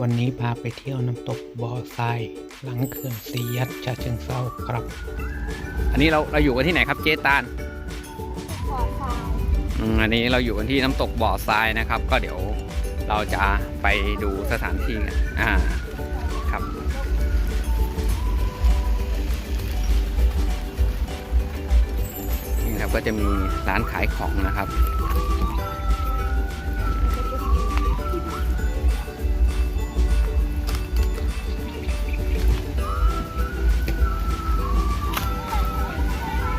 วันนี้พาไปเที่ยวน้ำตกบ่อทรายหลังเขื่อนสียัดชาเชิงเซาครับ อันนี้เราเราอยู่กันที่ไหนครับเจตานขอทรายอืมอันนี้เราอยู่กันที่น้ำตกบ่อทรายนะครับ ก็เดี๋ยวเราจะไปดูสถานที่กันอ่าครับนี่ครับก็จะมีร้านขายของนะครับ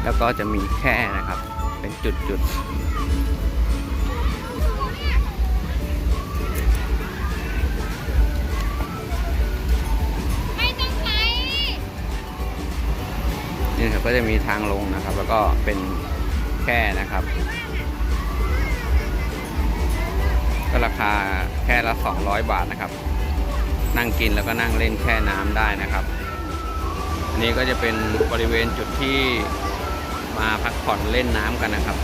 แล้วก็จะมีแค่นะครับ เป็นจุดๆนี่ครับก็จะมีทางลงนะครับ แล้วก็เป็นแค่นะครับก็ราคาแค่ละ 200 บาทนะครับ นั่งกินแล้วก็นั่งเล่นแค่น้ำได้นะครับ อันนี้ก็จะเป็นบริเวณจุดที่ มาพักผ่อนเล่นน้ำกันนะครับ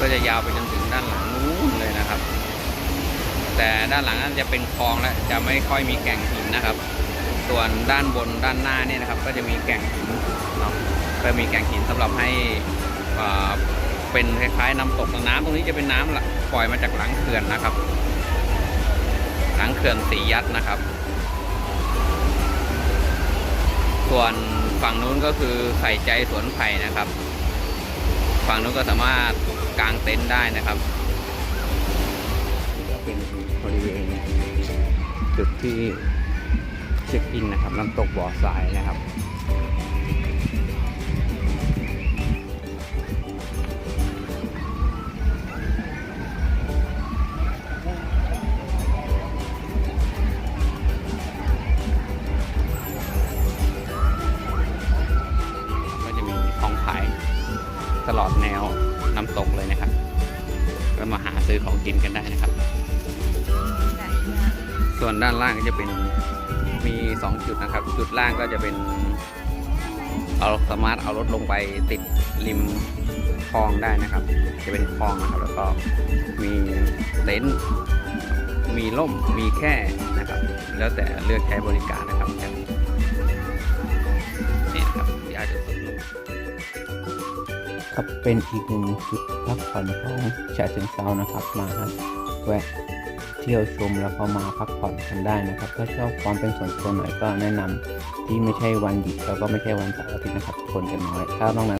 ก็จะยาวไปจนถึงด้านหลังนู้นเลยนะครับ แต่ด้านหลังนั้นจะเป็นคลองและจะไม่ค่อยมีแก่งหินนะครับ ส่วนด้านบนด้านหน้าเนี่ยนะครับ ก็จะมีแก่งหินเนาะก็มีแก่งหินสำหรับให้อ่าเป็นคล้ายๆน้ำตกน้ำตรงนี้จะเป็นน้ำละปล่อยมาจากหลังเขื่อนนะครับ หลังเขื่อนสียัดนะครับ ส่วนฝั่งนู้นก็คือไข่ใจสวนไผ่นะครับ ฝั่งนู้นก็สามารถกางเต็นท์ได้นะครับก็เป็นบริเวณจุดที่เช็คอินนะครับน้ำตกบ่อทรายนะครับ ตลอดแนวน้ำตกเลยนะครับก็มาหาซื้อของกินกันได้นะครับ ส่วนด้านล่างก็จะเป็นมี 2 จุดนะครับ จุดล่างก็จะเป็น เอาสามารถเอารถลงไปติดริมคลองได้นะครับ จะเป็นคลองนะครับ แล้วก็มีเต็นท์มีร่มมีแค่นะครับ แล้วแต่เลือกใช้บริการนะครับ ครับเป็นอีกหนึ่งจุดพักผ่อนของชาเชิงเซานะครับ มาแวะเที่ยวชมแล้วก็มาพักผ่อนกันได้นะครับ ถ้าชอบความเป็นส่วนตัวหน่อยก็แนะนำที่ไม่ใช่วันหยุดแล้วก็ไม่ใช่วันเสาร์อาทิตย์นะครับคนกันน้อยถ้าต้องนั้น